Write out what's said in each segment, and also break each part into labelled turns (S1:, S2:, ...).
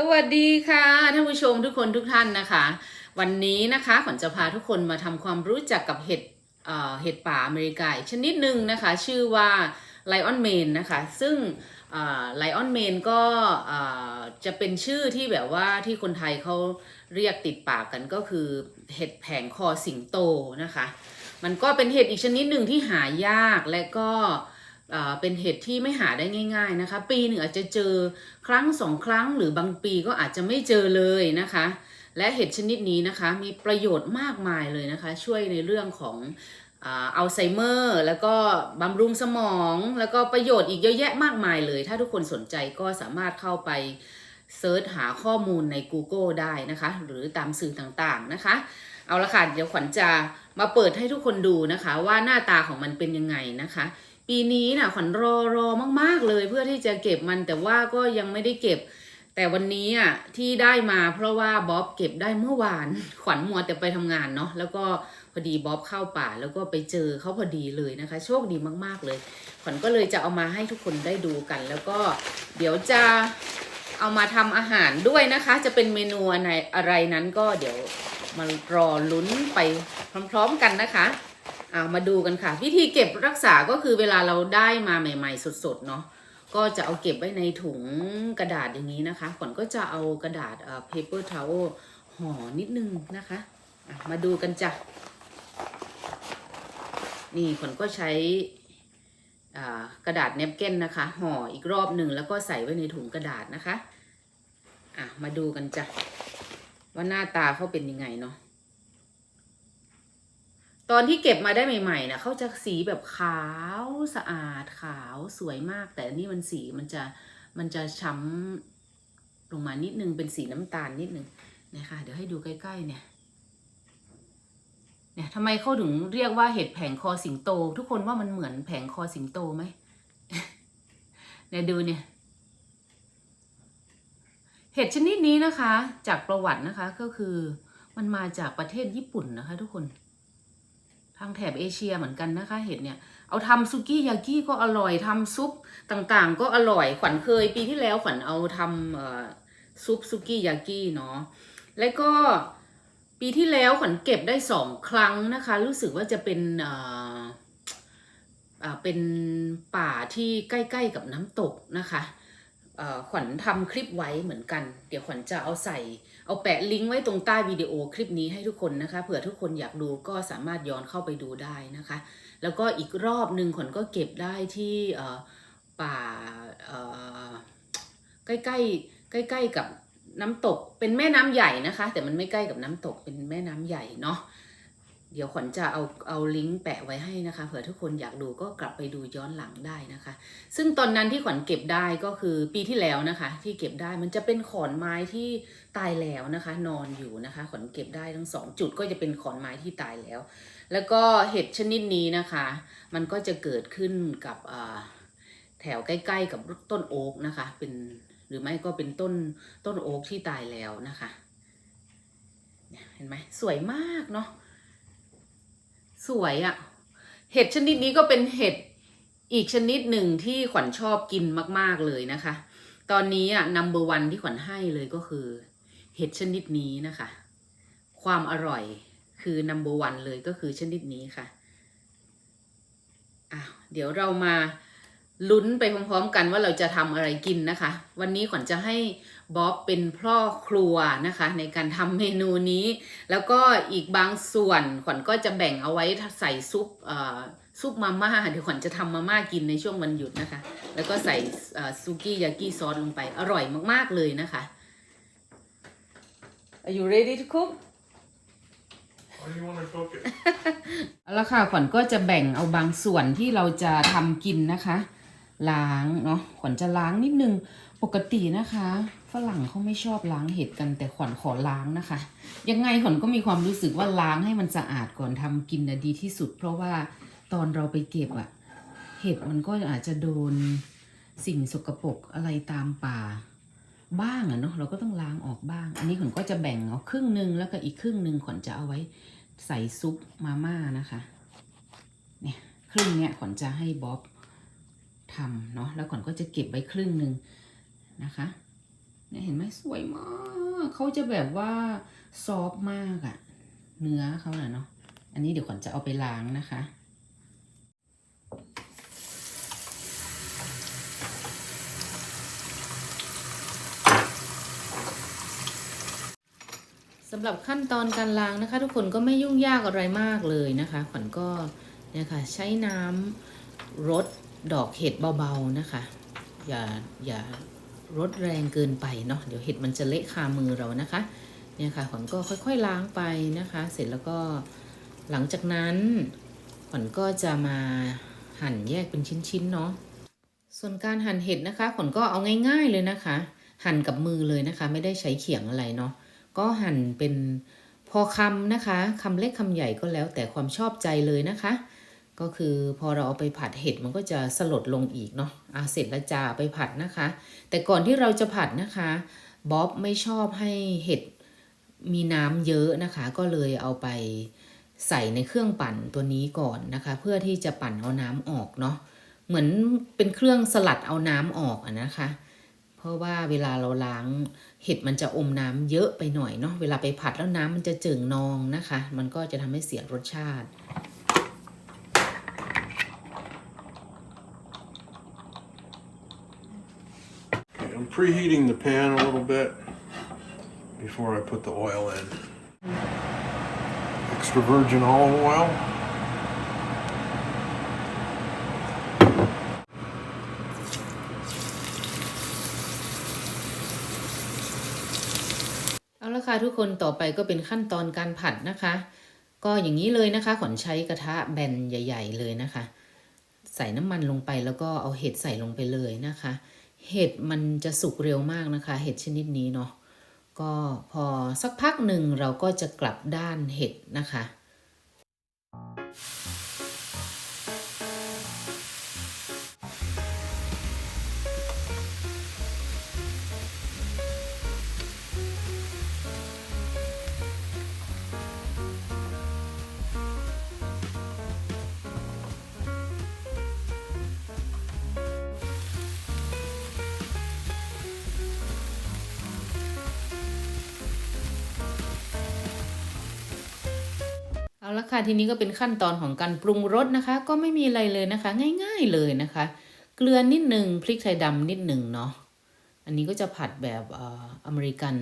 S1: สวัสดีค่ะท่านผู้ชมทุกคนทุกท่านนะคะ วันนี้นะคะขวัญจะพาทุกคนมาทำความรู้จักกับเห็ดเห็ดป่าอเมริกาอีกชนิดหนึ่งนะคะ ชื่อว่าไลออนเมนนะคะ ซึ่งไลออนเมนก็จะเป็นชื่อที่แบบว่าที่คนไทยเขาเรียกติดปากกันก็คือเห็ดแผงคอสิงโตนะคะ มันก็เป็นเห็ดอีกชนิดหนึ่งที่หายากและก็ เป็นเห็ดที่ไม่หาได้ง่าย ๆนะคะ ปีหนึ่งอาจจะเจอครั้งสองครั้งหรือบางปีก็อาจจะไม่เจอเลยนะคะ และเห็ดชนิดนี้นะคะมีประโยชน์มากมายเลยนะคะ ช่วยในเรื่องของอัลไซเมอร์แล้วก็บำรุงสมอง แล้วก็ประโยชน์อีกเยอะแยะมากมายเลย ถ้าทุกคนสนใจก็สามารถเข้าไปเซิร์ชหาข้อมูลใน Google ได้นะคะ หรือตามสื่อต่างๆนะคะ เอาละค่ะ เดี๋ยวขวัญจะมาเปิดให้ทุกคนดูนะคะ ว่าหน้าตาของมันเป็นยังไงนะคะ ปีนี้นะขวัญรอรอมาก ๆเลยเพื่อที่จะเก็บมันแต่ว่าก็ยังไม่ได้เก็บ แต่วันนี้อะที่ได้มาเพราะว่าบ๊อบเก็บได้เมื่อวาน ขวัญมัวแต่ไปทำงานเนาะแล้วก็พอดีบ๊อบเข้าป่าแล้วก็ไปเจอเขาพอดีเลยนะคะ โชคดีมาก ๆเลย ขวัญก็เลยจะเอามาให้ทุกคนได้ดูกัน แล้วก็เดี๋ยวจะเอามาทำอาหารด้วยนะคะ จะเป็นเมนูอะไรอะไรนั้นก็เดี๋ยวมารอลุ้นไปพร้อม ๆ กันนะคะ เอามาดูกันค่ะ วิธีเก็บรักษาก็คือเวลาเราได้มาใหม่ ๆ สดๆเนาะก็จะเอาเก็บไว้ในถุงกระดาษอย่างนี้นะคะขวัญก็จะเอากระดาษเอ่อ paper towel ห่อนิดนึงนะคะะมาดูกันจ้ะนี่ขวัญก็ใช้กระดาษเนปเก้นนะคะ ห่ออีกรอบหนึ่งแล้วก็ใส่ไว้ในถุงกระดาษนะคะ อะ มาดูกันจ้ะว่าหน้าตาเขาเป็นยังไงเนาะ ตอนที่เก็บมาได้ใหม่ๆนะเขาจะสีแบบขาวสะอาดขาวสวยมาก แต่อันนี่มันสีมันจะมันจะช้ำลงมานิดนึงเป็นสีน้ำตาลนิดนึงนะคะเดี๋ยวให้ดูใกล้ๆเนี่ยเนี่ยทำไมเขาถึงเรียกว่าเห็ดแผงคอสิงโต ทุกคนว่ามันเหมือนแผงคอสิงโตไหมเนี่ยดูเนี่ยเห็ดชนิดนี้นะคะ จากประวัตินะคะก็คือมันมาจากประเทศญี่ปุ่นนะคะ ทุกคน ทางแถบเอเชียเหมือนกันนะคะ เห็ดเนี่ย เอาทำซุกี้ยากิก็อร่อยทำซุปต่างๆ ก็อร่อยขวัญเคยปีที่แล้วขวัญเอาทำซุปซุกี้ยากิเนาะแล้วก็ปีที่แล้วขวัญเก็บได้สองครั้งนะคะ รู้สึกว่าจะเป็นเอ่อเป็นป่าที่ใกล้ ๆ กับน้ำตกนะคะขวัญทำคลิปไว้เหมือนกัน เดี๋ยวขวัญจะเอาใส่ เอาแปะลิงก์ไว้ตรงใต้วิดีโอคลิปนี้ให้ทุกคนนะคะเผื่อทุกคนอยากดูก็สามารถย้อนเข้าไปดูได้นะคะ แล้วก็อีกรอบหนึ่งขนก็เก็บได้ที่ป่าใกล้ใกล้ๆใกล้ๆกับน้ำตกเป็นแม่น้ำใหญ่นะคะ แต่มันไม่ใกล้กับน้ำตกเป็นแม่น้ำใหญ่เนาะ เดี๋ยวขวัญจะเอาเอาลิงก์แปะไว้ให้นะคะเผื่อทุกคนอยากดูก็กลับไปดูย้อนหลังได้นะคะ ซึ่งตอนนั้นที่ขวัญเก็บได้ก็คือปีที่แล้วนะคะ ที่เก็บได้มันจะเป็นขอนไม้ที่ตายแล้วนะคะ นอนอยู่นะคะ ขวัญเก็บได้ทั้งสองจุดก็จะเป็นขอนไม้ที่ตายแล้ว แล้วก็เห็ดชนิดนี้นะคะ มันก็จะเกิดขึ้นกับแถวใกล้ ๆ กับต้นโอ๊กนะคะ เป็นหรือไม่ก็เป็นต้นต้นโอ๊กที่ตายแล้วนะคะเห็นไหมสวยมากเนาะ สวยอะ่ะ เห็ดชนิดนี้ก็เป็นเห็ดอีกชนิดหนึ่งที่ขวัญชอบกินมาก ๆเลยนะคะ ตอนนี้อะ number one ที่ขวัญให้เลยก็คือ เห็ดชนิดนี้นะคะ ความอร่อยคือ number one เลยก็คือชนิดนี้ค่ะอะเดี๋ยวเรามาลุ้นไปพร้อมๆกันว่าเราจะทำอะไรกินนะคะ วันนี้ขวัญจะให้ บ๊อบเป็นพ่อครัวนะคะ ในการทำเมนูนี้ แล้วก็อีกบางส่วนขวัญก็จะแบ่งเอาไว้ใส่ซุปเอ่อซุปมาม่าเดี๋ยวขวัญจะทำมาม่ากินในช่วงวันหยุดนะคะ แล้วก็ใส่เอ่อซูกี้ยากิซอสลงไปอร่อยมาก ๆ เลยนะคะ Are you ready to cook?
S2: How do you want to cook it?
S1: เอาละค่ะขวัญก็จะแบ่งเอาบางส่วนที่เราจะทำกินนะคะ ล้างเนาะขวัญจะล้างนิดนึงปกตินะคะ ฝรั่งเขาไม่ชอบล้างเห็ดกันแต่ขวัญขอล้างนะคะ ยังไงขวัญก็มีความรู้สึกว่าล้างให้มันสะอาดก่อนทำกินนะดีที่สุด เพราะว่าตอนเราไปเก็บอะเห็ดมันก็อาจจะโดนสิ่งสกปรกอะไรตามป่า บ้างอะเนาะเราก็ต้องล้างออกบ้าง อันนี้ขวัญก็จะแบ่งเอาครึ่งหนึ่งแล้วก็อีกครึ่งหนึ่งขวัญจะเอาไว้ใส่ซุปมาม่านะคะเนี่ยครึ่งเนี้ยขวัญจะให้บ๊อบทำเนาะแล้วขวัญก็จะเก็บไว้ครึ่งหนึ่งนะคะ เนี่ยเห็นไหมสวยมากเขาจะแบบว่าซอฟมากอะเนื้อเขาน่ะเนาะอันนี้เดี๋ยวขวัญจะเอาไปล้างนะคะสำหรับขั้นตอนการล้างนะคะ ทุกคนก็ไม่ยุ่งยากอะไรมากเลยนะคะขวัญก็เนี่ยค่ะใช้น้ำรดดอกเห็ดเบาๆนะคะ อย่าอย่า รดแรงเกินไปเนาะเดี๋ยวเห็ดมันจะเละคามือเรานะคะเนี่ยค่ะขวัญก็ค่อยๆล้างไปนะคะ เสร็จแล้วก็หลังจากนั้นขวัญก็จะมาหั่นแยกเป็นชิ้นๆเนาะส่วนการหั่นเห็ดนะคะขวัญก็เอาง่าย ๆเลยนะคะ หั่นกับมือเลยนะคะ ไม่ได้ใช้เขียงอะไรเนาะก็หั่นเป็นพอคำนะคะคำเล็กคำใหญ่ก็แล้วแต่ความชอบใจเลยนะคะ ก็คือพอเราเอาไปผัดเห็ดมันก็จะสลดลงอีกเนาะอะเสร็จแล้วจะเอาไปผัดนะคะ แต่ก่อนที่เราจะผัดนะคะบ๊อบไม่ชอบให้เห็ดมีน้ำเยอะนะคะ ก็เลยเอาไปใส่ในเครื่องปั่นตัวนี้ก่อนนะคะ เพื่อที่จะปั่นเอาน้ำออกเนาะเหมือนเป็นเครื่องสลัดเอาน้ำออกอะนะคะ เพราะว่าเวลาเราล้างเห็ดมันจะอมน้ำเยอะไปหน่อยเนาะเวลาไปผัดแล้วน้ำมันจะเจิ่งนองนะคะ มันก็จะทำให้เสียรสชาติ
S2: preheating the pan a little bit before I put the oil in. Extra virgin olive oil.
S1: เอาละค่ะทุกคนต่อไปก็เป็นขั้นตอนการผัดนะคะ ก็อย่างนี้เลยนะคะขวัญใช้กระทะแบนใหญ่ ๆ เลยนะคะ ใส่น้ำมันลงไปแล้วก็เอาเห็ดใส่ลงไปเลยนะคะ เห็ดมันจะสุกเร็วมากนะคะ เห็ดชนิดนี้เนาะก็พอสักพักหนึ่งเราก็จะกลับด้านเห็ดนะคะ เอาละค่ะทีนี้ก็เป็นขั้นตอนของการปรุงรสนะคะ ก็ไม่มีอะไรเลยนะคะ ง่ายๆเลยนะคะ เกลือนิดหนึ่งพริกไทยดำนิดหนึ่งเนาะอันนี้ก็จะผัดแบบออเมริกัน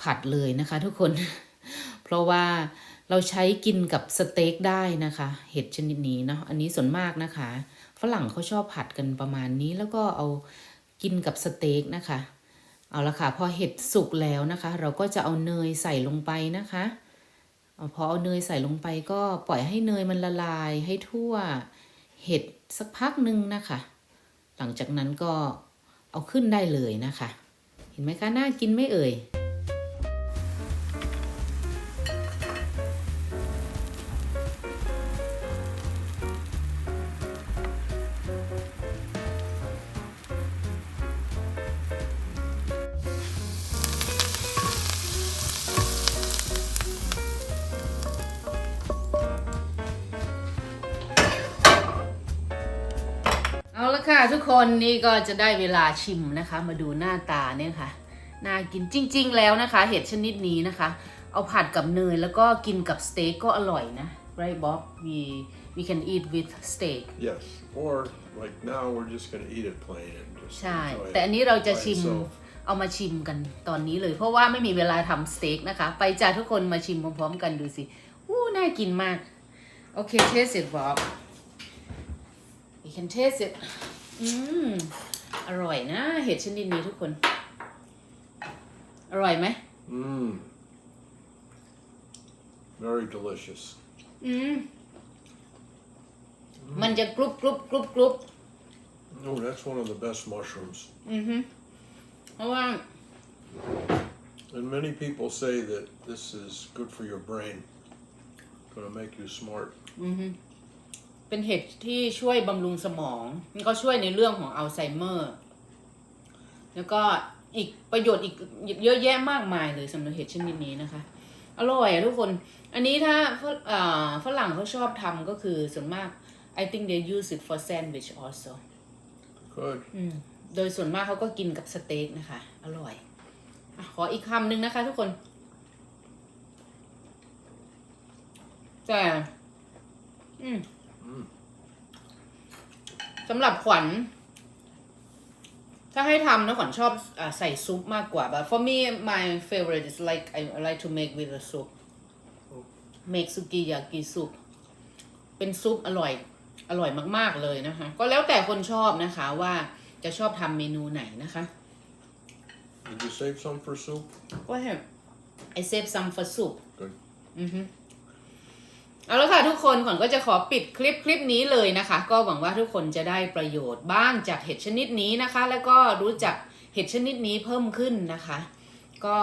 S1: ผัดเลยนะคะทุกคน เพราะว่าเราใช้กินกับสเต็กได้นะคะ เห็ดชนิดนี้เนาะอันนี้ส่วนมากนะคะ ฝรั่งเขาชอบผัดกันประมาณนี้แล้วก็เอากินกับสเต็กนะคะ เอาละค่ะพอเห็ดสุกแล้วนะคะ เราก็จะเอาเนยใส่ลงไปนะคะ พอเอาเนยใส่ลงไปก็ปล่อยให้เนยมันละลายให้ทั่วเห็ดสักพักหนึ่งนะคะ หลังจากนั้นก็เอาขึ้นได้เลยนะคะ เห็นไหมคะ น่ากินไม่เอ่ย ทุกคนนี่ก็จะได้เวลาชิมนะคะ มาดูหน้าตาเนี่ยค่ะน่ากินจริง ๆ แล้วนะคะ เห็ดชนิดนี้นะคะ เอาผัดกับเนยแล้วก็กินกับสเต็กก็อร่อยนะ right Bob we we can eat with steak
S2: Yes. Or like now we're just gonna eat it plain and just
S1: ใช่
S2: enjoy it
S1: แต่อันนี้เราจะ
S2: by
S1: ชิม
S2: itself.
S1: เอามาชิมกันตอนนี้เลย เพราะว่าไม่มีเวลาทำสเต็กนะคะ ไปจ้าทุกคนมาชิมพร้อมๆกันดูสิอู้น่ากินมาก โอเค taste it Bob you can taste it อืม อร่อยนะ เห็ดชนิดนี้ทุกคน อร่อยไหม
S2: Mmm. Very delicious.
S1: อืม มันจะกรุบกรุบกรุบกรุบ
S2: Oh, that's one of the best mushrooms.
S1: อือฮึเพราะว่า
S2: And many people say that this is good for your brain. Gonna make you smart.
S1: อือฮึ เป็นเห็ดที่ช่วยบำรุงสมอง มันก็ช่วยในเรื่องของอัลไซเมอร์ แล้วก็อีกประโยชน์อีกเยอะแยะมากมายเลยสำหรับเห็ดชนิดนี้นะคะ อร่อยอะทุกคน อันนี้ถ้าฝอ่าฝรั่งเขาชอบทำก็คือส่วนมาก I think they use it for sandwich also
S2: Good.
S1: อืมโดยส่วนมากเขาก็กินกับสเต็กนะคะ อร่อยอะขออีกคำหนึ่งนะคะทุกคน แต่ อืม
S2: Mm.
S1: สำหรับขวัญ ถ้าให้ทำนะขวัญชอบอาใส่ซุปมากกว่า but for me my favorite is like I like to make with the soup make sukiyaki soup เป็นซุปอร่อย อร่อยมาก ๆ เลยนะคะ ก็แล้วแต่คนชอบนะคะว่าจะชอบทำเมนูไหนนะคะ
S2: Did you save some for soup?
S1: ก็ให้ I save some for soup
S2: Good.
S1: อือฮึ เอาละค่ะทุกคนขวัญก็จะขอปิดคลิปคลิปนี้เลยนะคะ ก็หวังว่าทุกคนจะได้ประโยชน์บ้างจากเห็ดชนิดนี้นะคะ แล้วก็รู้จักเห็ดชนิดนี้เพิ่มขึ้นนะคะ ก็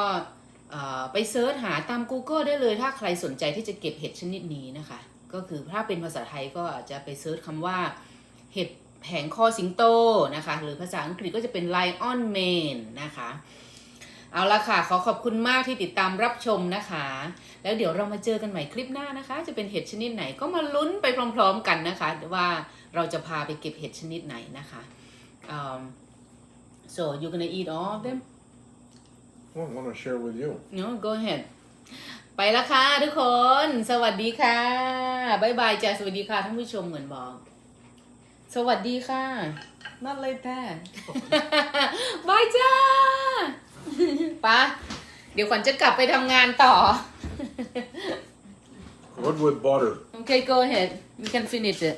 S1: ไปเซิร์ชหาตาม Google ได้เลยถ้าใครสนใจที่จะเก็บเห็ดชนิดนี้นะคะ ก็คือถ้าเป็นภาษาไทยก็อาจจะไปเซิร์ชคำว่าเห็ดแผงคอสิงโตนะคะ หรือภาษาอังกฤษก็จะเป็น lion mane นะคะ เอาละค่ะ ขอขอบคุณมากที่ติดตามรับชมนะคะ แล้วเดี๋ยวเรามาเจอกันใหม่คลิปหน้านะคะ จะเป็นเห็ดชนิดไหนก็มาลุ้นไปพร้อม ๆ กันนะคะ ว่าเราจะพาไปเก็บเห็ดชนิดไหนนะคะ um, so you gonna eat all of them
S2: Well, I want to share with you.
S1: no go ahead ไปละค่ะทุกคน สวัสดีค่ะบายบายจ้าสวัสดีค่ะท่านผู้ชมเหมือนบอก สวัสดีค่ะ not like that บายจ้าไปะเดี๋ยวขวัญจะกลับไปทำงานต่อ
S2: What with butter?
S1: Okay, go ahead. You can finish it.